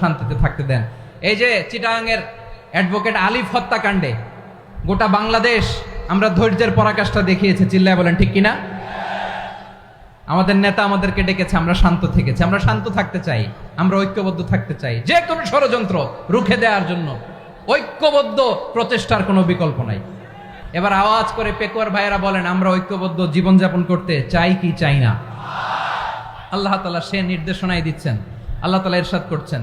শান্তিতে থাকতে দেন। এই যে চিটাগাংয়ের অ্যাডভোকেট আলিফ হত্যাকাণ্ডে, গোটা বাংলাদেশ আমরা ধৈর্যের পরাকাষ্ঠা দেখিয়েছে, চিল্লায় বলেন, ঠিক কিনা? আমাদের নেতা আমাদেরকে ডেকেছে, আমরা শান্ত থেকেছি, আমরা শান্ত থাকতে চাই, আমরা ঐক্যবদ্ধ থাকতে চাই। যে কোনো ষড়যন্ত্র রুখে দেওয়ার জন্য ঐক্যবদ্ধ প্রচেষ্টার কোনো বিকল্প নাই। এবার আওয়াজ করে পেকুয়ার ভাইয়েরা বলেন, আমরা ঐক্যবদ্ধ জীবনযাপন করতে চাই কি চাই না। আল্লাহ তালা সে নির্দেশনায় দিচ্ছেন, আল্লাহ তালা এরশাদ করছেন।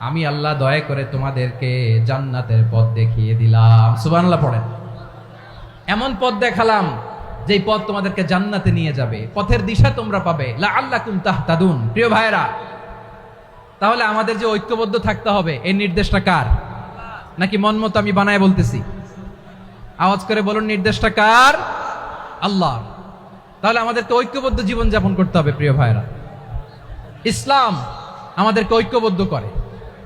আমি আল্লাহ দয়া করে তোমাদেরকে জান্নাতের পথ দেখিয়ে দিলাম। সুবহানাল্লাহ পড়েন। এমন পথ দেখালাম, যেই পথ তোমাদেরকে জান্নাতে নিয়ে যাবে। পথের দিশা তোমরা পাবে। লা আল্লাহ কুম তাহতাদুন। প্রিয় ভাইরা তাহলে আমাদের যে ঐক্যবদ্ধ থাকতে হবে এই নির্দেশটা কার? নাকি মন মতো আমি বানায় বলতেছি? আওয়াজ করে বলুন, নির্দেশটা কার? আল্লাহ। তাহলে আমাদেরকে ঐক্যবদ্ধ জীবন যাপন করতে হবে, প্রিয় ভাইরা ইসলাম আমাদেরকে ঐক্যবদ্ধ করে।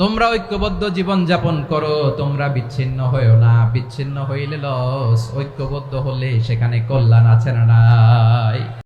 তোমরা ঐক্যবদ্ধ জীবন যাপন করো, তোমরা বিচ্ছিন্ন হয়েও না। বিচ্ছিন্ন হইলে লস, ঐক্যবদ্ধ হলে সেখানে কল্যাণ আছে না নাই?